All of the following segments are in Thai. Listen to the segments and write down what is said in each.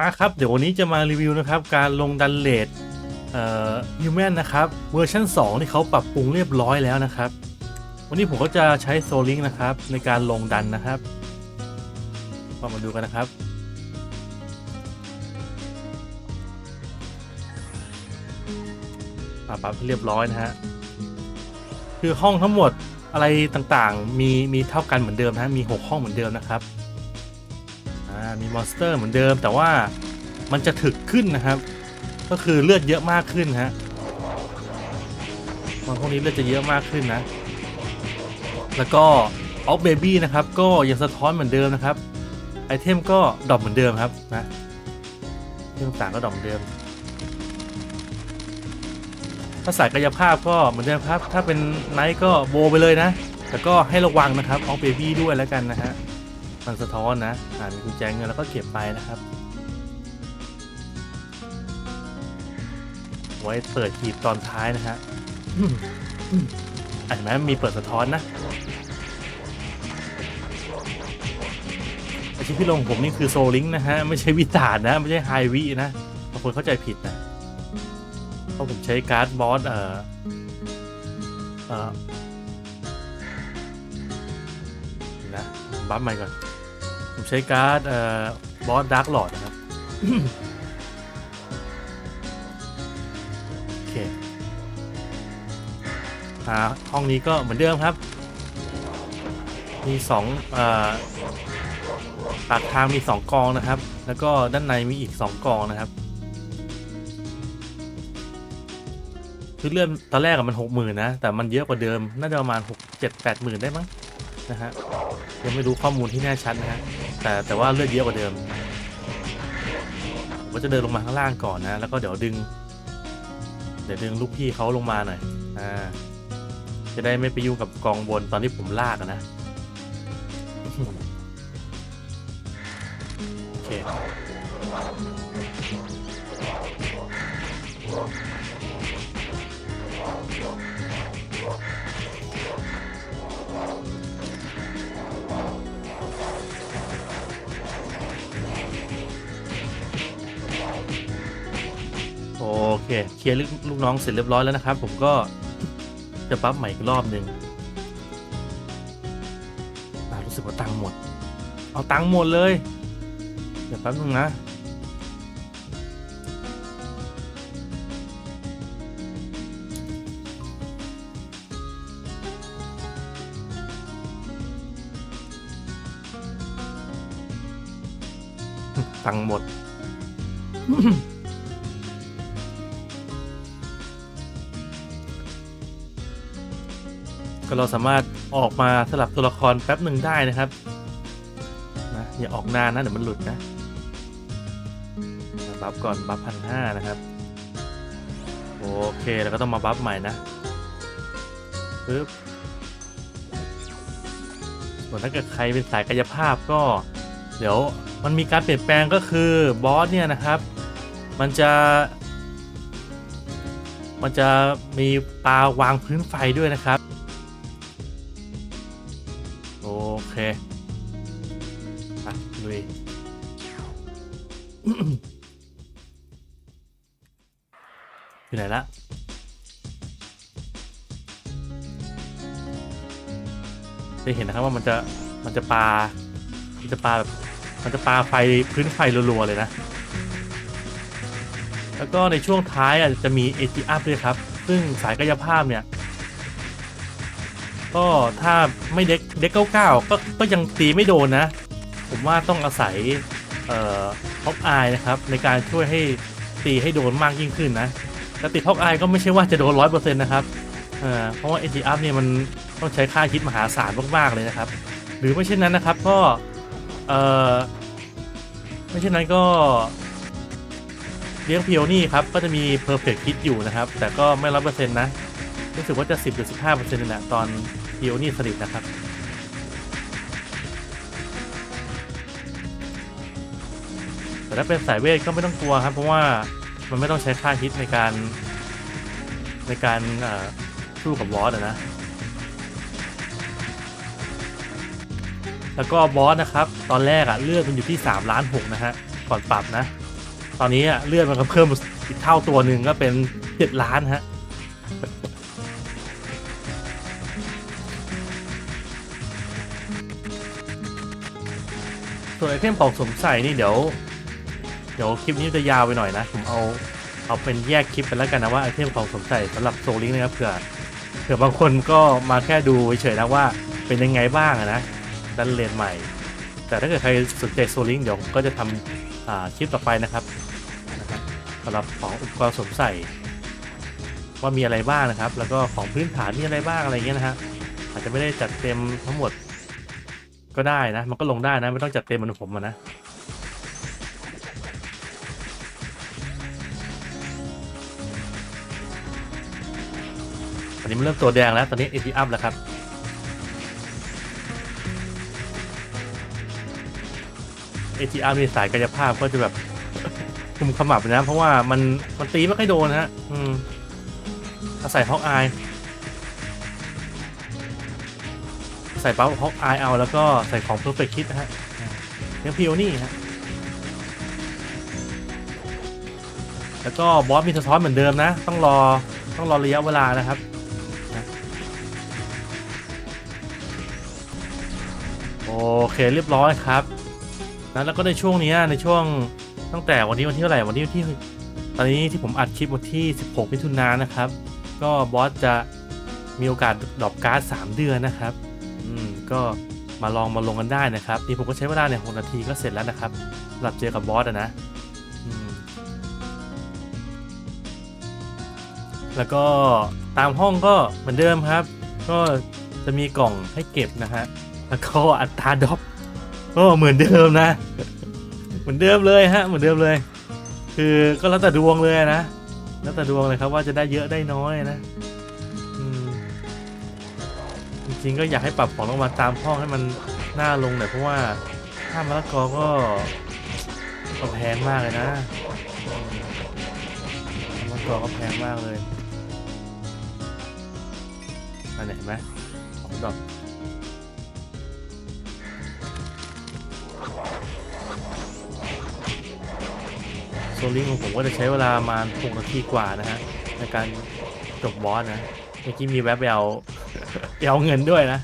มาครับ เดี๋ยววันนี้จะมารีวิวนะครับ การลงดันเลดเออฮิวแมนนะครับเวอร์ชัน2 ที่เขาปรับปรุงเรียบร้อยแล้วนะครับ วันนี้ผมก็จะใช้โซลิงนะครับ ในการลงดันนะครับก็มาดูกันนะครับปรับเรียบร้อยนะฮะคือห้องทั้งหมดอะไรต่างๆ มีมีเท่ากันเหมือนเดิมนะมี 6 ห้องเหมือนเดิมนะครับ มีมอนสเตอร์เหมือนเดิม แต่ว่ามันจะถึกขึ้นนะครับ ก็คือเลือดเยอะมากขึ้นฮะมันพวกนี้เลือดจะเยอะมากขึ้นนะ แล้วก็ออฟเบบี้นะครับ ก็ยังสะท้อนเหมือนเดิมนะครับ ไอเทมก็ดรอปเหมือนเดิมครับนะเรื่องต่างก็ดรอปเหมือนเดิมถ้าสายกายภาพก็เหมือนเดิมครับ ถ้าเป็นไนท์ก็โบไปเลยนะ แต่ก็ให้ระวังนะครับเอาเบบี้ด้วยแล้วกันนะฮะ มันสะท้อนนะอ่ามีกุญแจเงินแล้วก็เก็บไปนะครับ ไว้เปิดหีบตอนท้ายนะฮะอืมอืมอะเห็นไหมมีเปิดสะท้อนนะอาชีพที่ลงผมนี่คือโซลิงนะฮะ ไม่ใช่วิตาดนะ ไม่ใช่ไฮวินะบางคนเข้าใจผิดนะเพราะผมใช้การ์ดบอสเอ่อเอ่อนะบัฟใหม่ก่อน ผมใช้การ์ดเอ่อบอสดาร์กหลอดนะครับ โอเคอ่าห้องนี้ก็เหมือนเดิมครับ มีสองเอ่อปากทางมีสองกองนะครับ แล้วก็ด้านในมีอีกสองกองนะครับคือเลื่อนตอนแรกอะมันหกหมื่นนะ แต่มันเยอะกว่าเดิม น่าจะประมาณหกเจ็ดแปดหมื่นได้มั้งนะฮะยังไม่รู้ข้อมูลที่แน่ชัดนะฮะ แต่แต่ว่าเลือดเยอะกว่าเดิมผมก็จะเดินลงมาข้างล่างก่อนนะ แล้วก็เดี๋ยวดึง เดี๋ยวดึงลูกพี่เขาลงมาหน่อย อ่า จะได้ไม่ไปยุ่งกับกองบนตอนที่ผมลากนะ โอเค เคเคลียร์ลูกน้องเสร็จเรียบร้อยแล้วนะครับ ผมก็จะปั๊บใหม่อีกรอบหนึ่งรู้สึกว่าตังค์หมด เอาตังค์หมดเลยเดี๋ยวแป๊บนึงนะตังค์หมด ก็เราสามารถออกมาสลับตัวละครแป๊บหนึ่งได้นะครับนะอย่าออกนานนะเดี๋ยวมันหลุดนะบัฟก่อนบัฟพันห้านะครับโอเคแล้วก็ต้องมาบัฟใหม่นะปึ๊บส่วนถ้าเกิดใครเป็นสายกายภาพก็ เดี๋ยวมันมีการเปลี่ยนแปลงก็คือบอสเนี่ยนะครับ มันจะ มันจะมีปลาวางพื้นไฟด้วยนะครับ เคอะลุยอยู่ไหนละจะเห็นนะครับว่ามันจะมันจะปามันจะปาแบบมันจะปาไฟพื้นไฟรัวๆเลยนะ แล้วก็ในช่วงท้ายอะจะมีเอจิอัพด้วยครับ ซึ่งสายกายภาพเนี่ย ก็ถ้าไม่เด็กเด็กเก้าเก้าก็ก็ยังตีไม่โดนนะ ผมว่าต้องอาศัยเอ่อท็อปไอนะครับในการช่วยให้ตีให้โดนมากยิ่งขึ้นนะแต่ติดท็อปไอก็ไม่ใช่ว่าจะโดนร้อยเปอร์เซ็นต์นะครับเอ่อเพราะว่าเอจิอัพเนี่ยมันต้องใช้ค่าคิดมหาศาลมากๆเลยนะครับ หรือไม่เช่นนั้นนะครับก็เอ่อไม่เช่นนั้นก็เลี้ยงเพียวนี่ครับก็จะมีเพอร์เฟกต์คิดอยู่นะครับ แต่ก็ไม่ร้อยเปอร์เซ็นต์นะรู้สึกว่าจะ 10หรือ15เปอร์เซ็นต์นี่แหละตอน เพียวนี่สลิดนะครับ แต่ถ้าเป็นสายเวทก็ไม่ต้องกลัวครับ เพราะว่ามันไม่ต้องใช้ค่าฮิตในการ ในการสู้กับบอสนะ แล้วก็บอสนะครับ ตอนแรกอะเลือดมันอยู่ที่3ล้าน6นะฮะ ก่อนปรับนะ ตอนนี้อะเลือดมันก็เพิ่มอีกเท่าตัวหนึ่งก็เป็นเจ็ดล้านฮะ ส่วนไอเทมของสมใส่นี่เดี๋ยว เดี๋ยวคลิปนี้จะยาวไปหน่อยนะ ผมเอาเอาเป็นแยกคลิปไปแล้วกันนะว่าไอเทมของสมใส่สำหรับโซลิงนะครับเผื่อเผื่อบางคนก็มาแค่ดูเฉยๆนะว่าเป็นยังไงบ้างนะดันเลนใหม่ แต่ถ้าเกิดใครสนใจโซลิงเดี๋ยวผมก็จะทำอ่าคลิปต่อไปนะครับสำหรับของอุปกรณ์สมใส่ว่ามีอะไรบ้างนะครับ แล้วก็ของพื้นฐานมีอะไรบ้างอะไรเงี้ยนะฮะอาจจะไม่ได้จัดเต็มทั้งหมด ก็ได้นะ มันก็ลงได้นะ ไม่ต้องจัดเต็มเหมือนผมอะนะตอนนี้มันเริ่มตัวแดงแล้ว ตอนนี้ AP up แล้วครับ AT up ในสายกายภาพก็จะแบบคุมขมับนะ เพราะว่ามันมันตีไม่ค่อยโดนฮะ อืมอาศัยฮอกอาย ส่ปั๊บฮอกอายเอาแล้วก็ใส่ของเพอร์เฟกคิดนะฮะเนื้อพิโอนี่ฮะแล้วก็บอสมีสะท้อนเหมือนเดิมนะ ต้องรอต้องรอระยะเวลานะครับนะโอเคเรียบร้อยครับนะแล้วก็ในช่วงนี้ในช่วงตั้งแต่วันนี้วันที่เท่าไหร่วันนี้วันที่ ตอนนี้ที่ผมอัดคลิปวันที่ 16มิถุนายนนะครับ ก็บอสจะมีโอกาสดรอปการ์ด3เดือนนะครับ ก็มาลองมาลงกันได้นะครับนี่ผมก็ใช้เวลาเนี่ยหกนาทีก็เสร็จแล้วนะครับหรับเจอกับบอสอะนะแล้วก็ตามห้องก็เหมือนเดิมครับ ก็จะมีกล่องให้เก็บนะฮะแล้วก็อัตราดรอปก็เหมือนเดิมนะ เหมือนเดิมเลยฮะ เหมือนเดิมเลย คือก็แล้วแต่ดวงเลยนะ แล้วแต่ดวงเลยครับว่าจะได้เยอะได้น้อยนะ ริงๆก็อยากให้ปรับของลงมาตามห้องให้มันน่าลงหน่อยเพราะว่าค่ามะละกอก็ก็แพงมากเลยนะค่ามะละกอก็แพงมากเลยอันไหนไหมของดอกโซลิงของผมก็จะใช้เวลาประมาณ6นาทีกว่านะฮะในการจบบอสนะเมื่อกี้มีแวบไปเอา ไปเอาเงินด้วยนะ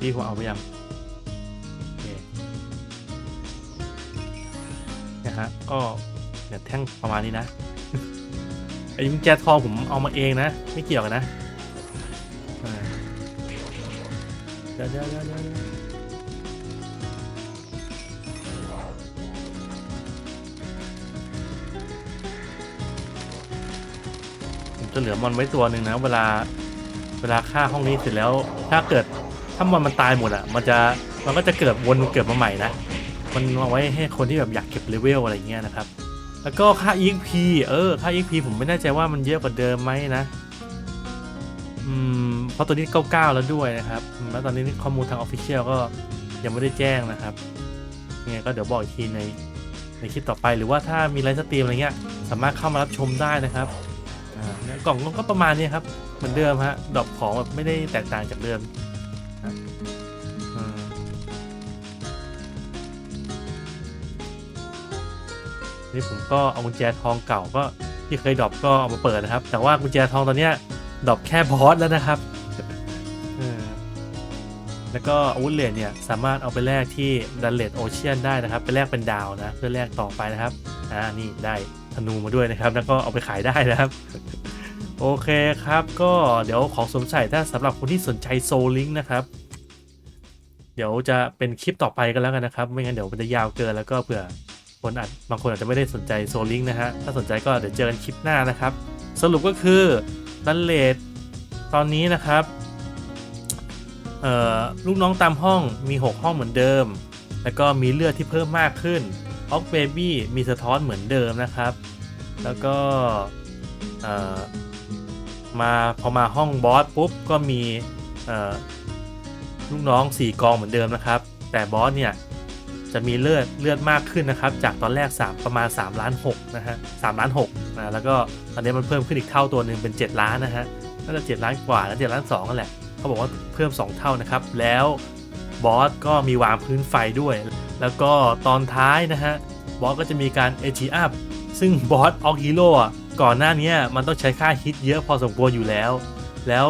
พี่ผมเอาไปยังโอเคนะฮะก็เนี่ยแท่งประมาณนี้นะ อ้กุญแจทองผมเอามาเองนะ ไม่เกี่ยวกันนะเดี๋ยวเดี๋ยวเดี๋ยวเดี๋ยวเดี๋ยวผมจะเหลือมอนไว้ตัวหนึ่งนะ เวลาเวลาฆ่าห้องนี้เสร็จแล้ว ถ้าเกิดถ้ามอนมันตายหมดอะ มันจะมันก็จะเกิดวนเกิดมาใหม่นะ มันเอาไว้ให้คนที่แบบอยากเก็บเลเวลอะไรเงี้ยนะครับ แล้วก็ค่า EXP เออ ค่า EXP ผมไม่แน่ใจว่ามันเยอะกว่าเดิมไหมนะ อืม เพราะตัวนี้ 99 แล้วด้วยนะครับ แล้วตอนนี้ข้อมูลทาง Official ก็ยังไม่ได้แจ้งนะครับยังไงก็เดี๋ยวบอกอีกทีในในคลิปต่อไป หรือว่าถ้ามีไลฟ์สตรีมอะไรเงี้ย สามารถเข้ามารับชมได้นะครับ อ่าเนี่ยกล่องก็ประมาณนี้ครับ เหมือนเดิมฮะ ดอกของแบบไม่ได้แตกต่างจากเดิม นี่ผมก็เอากุญแจทองเก่าก็ที่เคยดรอปก็เอามาเปิดนะครับ แต่ว่ากุญแจทองตอนเนี้ยดรอปแค่บอสแล้วนะครับแล้วก็อาวุธเลนเนี่ยสามารถเอาไปแลกที่ดันเลดโอเชียนได้นะครับไปแลกเป็นดาวนะเพื่อแลกต่อไปนะครับอ่านี่ได้ธนูมาด้วยนะครับ แล้วก็เอาไปขายได้นะครับ โอเคครับก็เดี๋ยวของสมใส่ถ้าสำหรับคนที่สนใจโซลิงนะครับ เดี๋ยวจะเป็นคลิปต่อไปกันแล้วกันนะครับ ไม่งั้นเดี๋ยวมันจะยาวเกินแล้วก็เผื่อ คนอาจบางคนอาจจะไม่ได้สนใจโซลิงนะฮะ ถ้าสนใจก็เดี๋ยวเจอกันคลิปหน้านะครับ สรุปก็คือดันเลดตอนนี้นะครับลูกน้องตามห้องมี 6 ห้องเหมือนเดิม แล้วก็มีเลือดที่เพิ่มมากขึ้นออกเบบี้มีสะท้อนเหมือนเดิมนะครับ แล้วก็มาพอมาห้องบอสปุ๊บก็มีลูกน้อง 4 กองเหมือนเดิมนะครับ แต่บอสเนี่ย จะมีเลือดเลือดมากขึ้นนะครับ จากตอนแรก 3 ประมาณ3ล้าน6นะฮะ3ล้าน6นะแล้วก็ตอนนี้มันเพิ่มขึ้นอีกเท่าตัวหนึ่งเป็น 7 ล้านนะฮะน่าจะ7ล้านกว่าแล้ว7ล้าน2นั่นแหละเขาบอกว่าเพิ่ม 2 เท่านะครับ แล้วบอสก็มีวางพื้นไฟด้วย แล้วก็ตอนท้ายนะฮะบอสก็จะมีการเอจีอัพซึ่งบอสออกฮีโร่ก่อนหน้านี้มันต้องใช้ค่าฮิตเยอะพอสมควรอยู่แล้ว แล้ว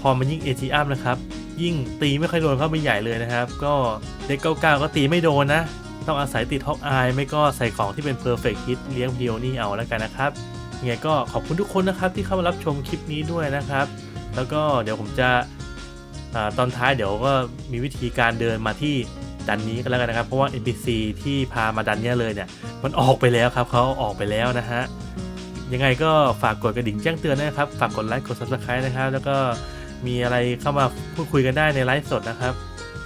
พอมันยิ่งเอจีอัพนะครับ ยิ่งตีไม่ค่อยโดนเข้าไปใหญ่เลยนะครับ ก็เด็กเก้าเก้าก็ตีไม่โดนนะ ต้องอาศัยติดฮอกอายไม่ก็ใส่ของที่เป็น Perfect Hit เลี้ยงเพียวนี่เอาแล้วกันนะครับยังไงก็ขอบคุณทุกคนนะครับที่เข้ามารับชมคลิปนี้ด้วยนะครับ แล้วก็เดี๋ยวผมจะอตอนท้ายเดี๋ยวก็มีวิธีการเดินมาที่ดันนี้กันแล้วกันนะครับ เพราะว่า NPC ที่พามาดันเนี้ยเลยเนี่ย มันออกไปแล้วครับเขาออกไปแล้วนะฮะยังไงก็ฝากกดกระดิ่งแจ้งเตือนด้นะครับ ฝากกดไลค์กด subscribe นะครับ แล้วก็ มีอะไรเข้ามาพูดคุยกันได้ในไลฟ์สดนะครับ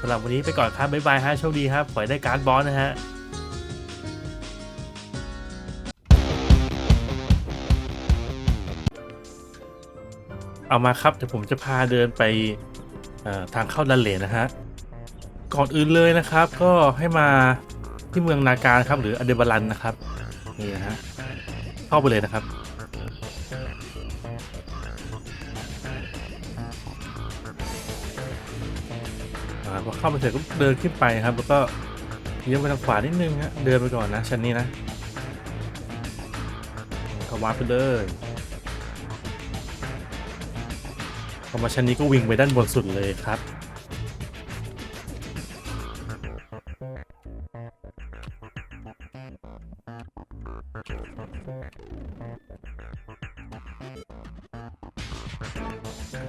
สำหรับวันนี้ไปก่อนครับบ๊ายบายฮะโชคดีครับขอให้ได้การ์ดบอสนะฮะเอามาครับเดี๋ยวผมจะพาเดินไปทางเข้าดันเลนนะฮะก่อนอื่นเลยนะครับ ก็ให้มาที่เมืองนาการครับ หรืออเดบารันนะครับนี่นะฮะเข้าไปเลยนะครับ พอเข้าไปเสร็จก็เดินขึ้นไปครับ แล้วก็เลี้ยวไปทางขวานิดนึงฮะเดินไปก่อนนะชั้นนี้นะก็วาร์ปไปเลยพอมาชั้นนี้ก็วิ่งไปด้านบนสุดเลยครับ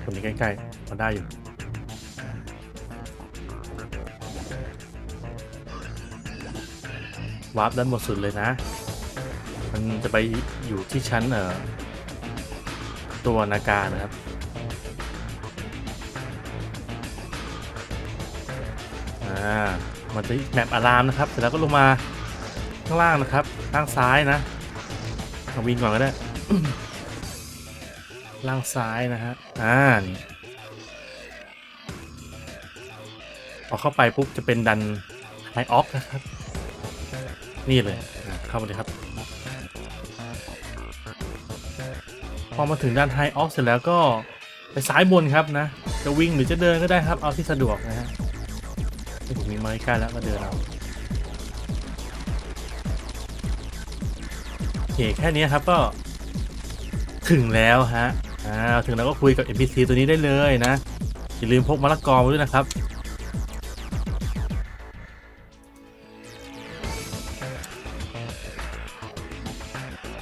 ตรงนี้ใกล้ๆมาได้อยู่ วาร์ปด้านบนสุดเลยนะ มันจะไปอยู่ที่ชั้นเอ่อตัวนาการนะครับอ่ามันจะแมปอารามนะครับ เสร็จแล้วก็ลงมาข้างล่างนะครับข้างซ้ายนะเอาวิ่งก่อนก็ได้ล่างซ้ายนะฮะอ่านี่พอเข้าไปปุ๊บจะเป็นดันไฮออกนะครับ นี่เลยเข้ามาเลยครับ พอมาถึงด้านไฮออกเสร็จแล้วก็ไปซ้ายบนครับนะ จะวิ่งหรือจะเดินก็ได้ครับ เอาที่สะดวกนะฮะนี่ผมมีไม้ใกล้แล้วก็เดินเอาโอเคแค่นี้ครับก็ถึงแล้วฮะอ่าถึงแล้วก็คุยกับ NPC ตัวนี้ได้เลยนะ อย่าลืมพกมะละกอมาด้วยนะครับ